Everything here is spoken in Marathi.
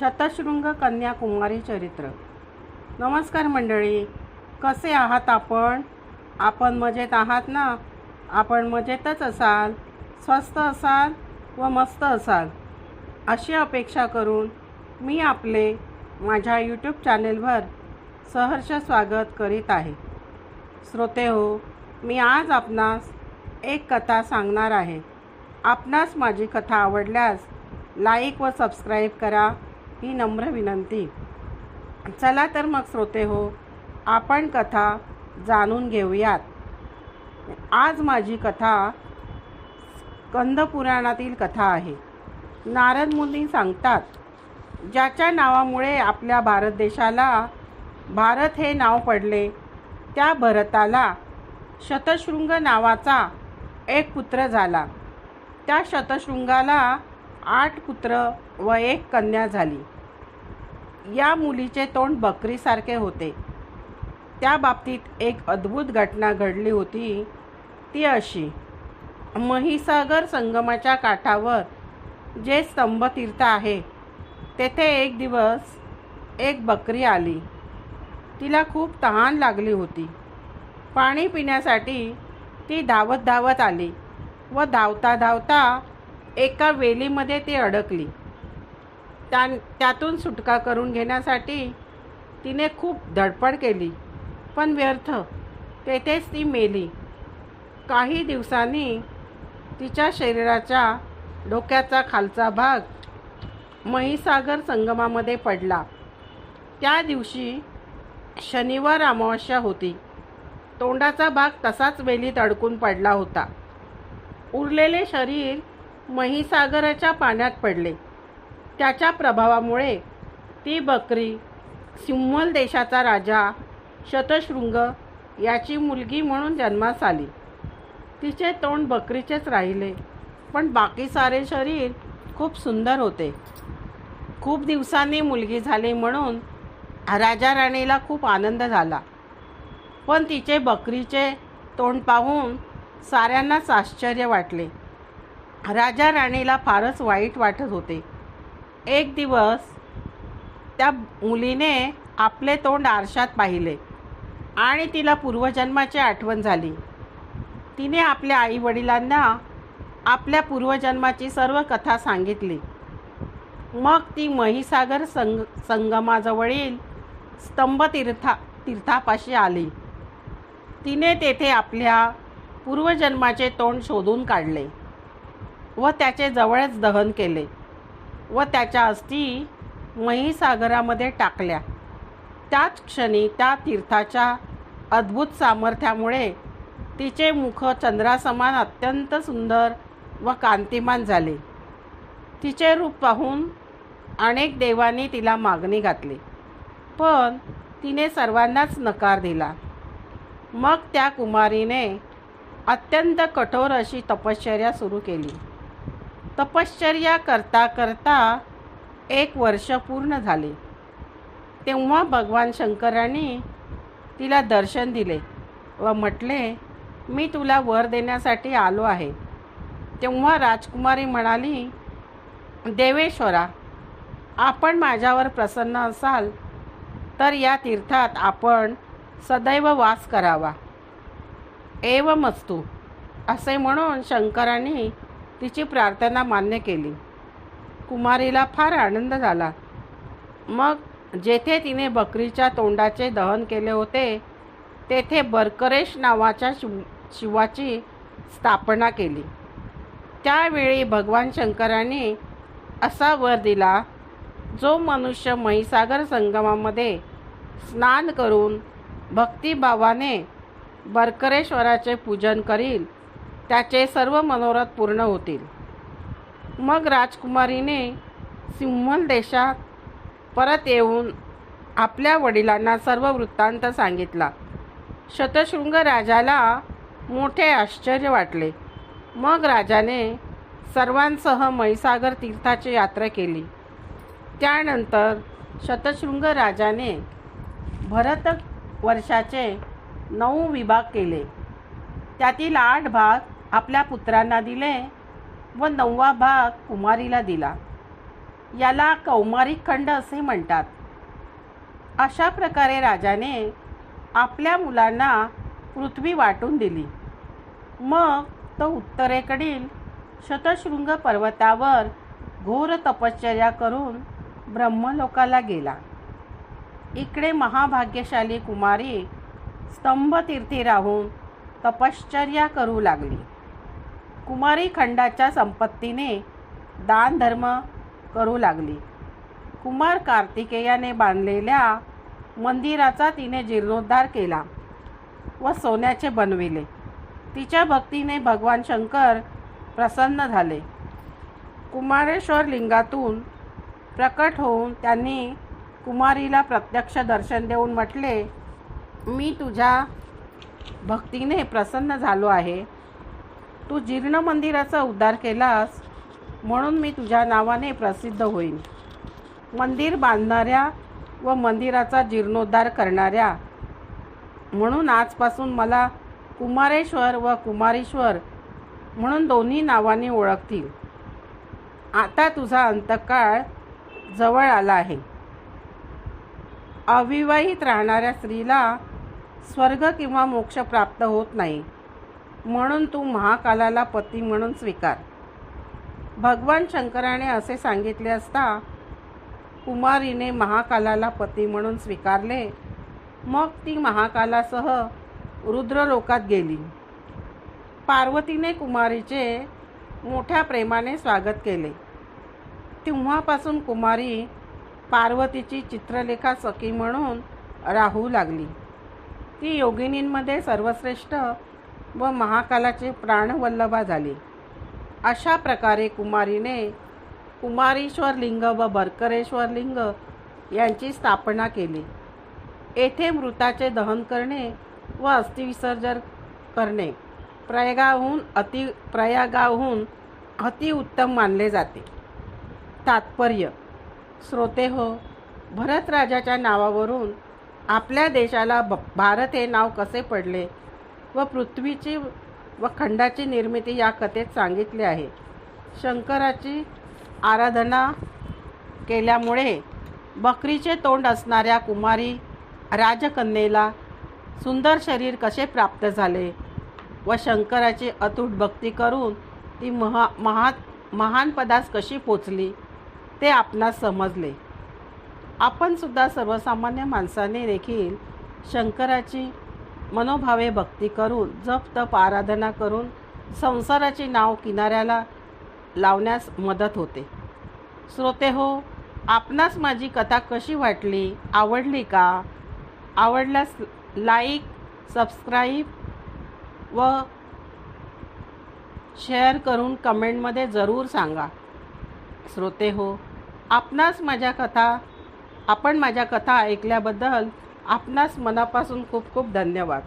शतशृंग कन्याकुमारी चरित्र. नमस्कार मंडळी कसे आहात आपण? आपण मजेत आहात ना? आपण मजेतच असाल स्वस्त असाल व मस्त असाल. अशी अपेक्षा करून मी आपले माझ्या यूट्यूब चॅनेलवर सहर्ष स्वागत करीत आहे. श्रोते हो मी आज आपणास एक कथा सांगणार आहे. आपणास माझी कथा आवडल्यास लाईक व सबस्क्राईब करा. ही नम्र विनंती. चला तर मग श्रोते हो आपण कथा जाणून घेऊयात. आज माझी कथा स्कंदपुराणातील कथा आहे. नारद मुनी सांगतात ज्याच्या नावामुळे आपल्या भारत देशाला भारत हे नाव पडले त्या भरताला शतशृंग नावाचा एक पुत्र झाला. त्या शतशृंगाला आठ पुत्र व एक कन्या झाली. या मुलीचे तोंड बकरीसारखे होते. त्या बाबतीत एक अद्भुत घटना घडली होती. ती अशी. महिसागर संगमाच्या काठावर जे स्तंभतीर्थ आहे तेथे एक दिवस एक बकरी आली. तिला खूप तहान लागली होती. पाणी पिण्यासाठी ती धावत धावत आली व धावता धावता एका वेलीमध्ये ती अडकली. त्या त्यातून सुटका करून घेण्यासाठी तिने खूप धडपड केली पण व्यर्थ. तेथेच ती मेली. काही दिवसांनी तिच्या शरीराच्या डोक्याचा खालचा भाग महिसागर संगमामध्ये पडला. त्या दिवशी शनिवार अमावस्या होती. तोंडाचा भाग तसाच वेलीत अडकून पडला होता. उरलेले शरीर महिसागराच्या पाण्यात पडले. त्याच्या प्रभावामुळे ती बकरी सिंहल देशाचा राजा शतशृंग याची मुलगी म्हणून जन्मास आली. तिचे तोंड बकरीचेच राहिले पण बाकी सारे शरीर खूप सुंदर होते. खूप दिवसांनी मुलगी झाली म्हणून राजा राणीला खूप आनंद झाला. पण तिचे बकरीचे तोंड पाहून साऱ्यांनाच आश्चर्य वाटले. राजा राणीला फारच वाईट वाटत होते. एक दिवस त्या मुलीने आपले तोंड आरशात पाहिले आणि तिला पूर्वजन्माची आठवण झाली. तिने आपल्या आईवडिलांना आपल्या पूर्वजन्माची सर्व कथा सांगितली. मग ती महिसागर संग संगमाजवळील स्तंभतीर्था तीर्थापाशी आली. तिने तेथे आपल्या पूर्वजन्माचे तोंड शोधून काढले. व त्याचे जवळच दहन केले व त्याच्या अस्थी महिसागरामध्ये टाकल्या. त्याच क्षणी त्या तीर्थाच्या अद्भुत सामर्थ्यामुळे तिचे मुख चंद्रासमान अत्यंत सुंदर व कांतिमान झाले. तिचे रूप पाहून अनेक देवांनी तिला मागणी घातली. पण तिने सर्वांनाच नकार दिला. मग त्या कुमारीने अत्यंत कठोर अशी तपश्चर्या सुरू केली. तपश्चर्या करता करता एक वर्ष पूर्ण झाले. तेव्हा भगवान शंकरांनी तिला दर्शन दिले व म्हटले मी तुला वर देण्यासाठी आलो आहे. तेव्हा राजकुमारी म्हणाली देवेश्वरा आपण माझ्यावर प्रसन्न असाल तर या तीर्थात आपण सदैव वास करावा. एवमस्तू असे म्हणून शंकरांनी तिची प्रार्थना मान्य केली. कुमारीला फार आनंद झाला. मग जेथे तिने बकरीच्या तोंडाचे दहन केले होते तेथे बरकरेश नावाच्या शिव शिवाची स्थापना केली. त्यावेळी भगवान शंकरांनी असा वर दिला जो मनुष्य महिसागर संगमामध्ये स्नान करून भक्तिभावाने बरकरेश्वराचे पूजन करील त्याचे सर्व मनोरथ पूर्ण होतील. मग राजकुमारीने सिंहल देशात परत येऊन आपल्या वडिलांना सर्व वृत्तांत सांगितला. शतशृंग राजाला मोठे आश्चर्य वाटले. मग राजाने सर्वांसह म्हैसागर तीर्थाची यात्रा केली. त्यानंतर शतशृंग राजाने भरत वर्षाचे नऊ विभाग केले. त्यातील आठ भाग आपल्या पुत्रांना दिले व नववा भाग कुमारीला दिला. याला कौमारिक खंड असे म्हणतात. अशा प्रकारे राजाने आपल्या मुलांना पृथ्वी वाटून दिली. मग तो उत्तरेकडील शतशृंग पर्वतावर घोर तपश्चर्या करून ब्रह्मलोकाला गेला. इकडे महाभाग्यशाली कुमारी स्तंभतीर्थी राहून तपश्चर्या करू लागली. कुमारी खंडाच्या संपत्तीने दानधर्म करू लागली. कुमार कार्तिकेयाने बांधलेल्या मंदिराचा तिने जीर्णोद्धार केला व सोन्याचे बनविले. तिच्या भक्तीने भगवान शंकर प्रसन्न झाले. कुमारेश्वर लिंगातून प्रकट होऊन त्यांनी कुमारीला प्रत्यक्ष दर्शन देऊन म्हटले मी तुझ्या भक्तीने प्रसन्न झालो आहे. तू जीर्ण मंदिराचा उद्धार केलास म्हणून मी तुझ्या नावाने प्रसिद्ध होईन. मंदिर बांधणाऱ्या व मंदिराचा जीर्णोद्धार करणाऱ्या. म्हणून आजपासून मला कुमारेश्वर व कुमारेश्वर म्हणून दोन्ही नावाने ओळखतील. आता तुझा अंतकाळ जवळ आला आहे. अविवाहित राहणाऱ्या स्त्रीला स्वर्ग किंवा मोक्ष प्राप्त होत नाही. म्हणून तू महाकालाला पती म्हणून स्वीकार. भगवान शंकराने असे सांगितले असता कुमारीने महाकालाला पती म्हणून स्वीकारले. मग ती महाकालासह रुद्रलोकात गेली. पार्वतीने कुमारीचे मोठ्या प्रेमाने स्वागत केले. तेव्हापासून कुमारी पार्वतीची चित्रलेखा सखी म्हणून राहू लागली. ती योगिनींमध्ये सर्वश्रेष्ठ व महाकालाचे प्राणवल्लभा झाली. अशा प्रकारे कुमारीने कुमारीश्वर लिंग व बरकरेश्वर लिंग यांची स्थापना केली. येथे मृताचे दहन करणे व अस्थिविसर्जन करणे प्रयागाहून अति प्रयागाहून अतिउत्तम मानले जाते. तात्पर्य श्रोते हो भरतराजाच्या नावावरून आपल्या देशाला भ भारत हे नाव कसे पडले? व पृथ्वीची व खंडाची निर्मिती या कथेत सांगितली आहे. शंकराची आराधना केल्यामुळे बकरीचे तोंड असणाऱ्या कुमारी राजकन्येला सुंदर शरीर कसे प्राप्त झाले व शंकराची अतूट भक्ती करून ती महा महा महान पदास कशी पोचली ते आपणास समजले. आपणसुद्धा सर्वसामान्य माणसाने देखील शंकराची मनोभावे भक्ती करून जप तप आराधना करून संसाराचे नाव किनाऱ्याला लावण्यास मदत होते. श्रोते हो आपणास माझी कथा कशी वाटली? आवडली का? आवडल्यास लाईक सबस्क्राईब व शेअर करून कमेंटमध्ये जरूर सांगा. श्रोते हो आपणास माझ्या कथा आपण माझ्या कथा ऐकल्याबद्दल आपणास मनापासून खूप खूप धन्यवाद.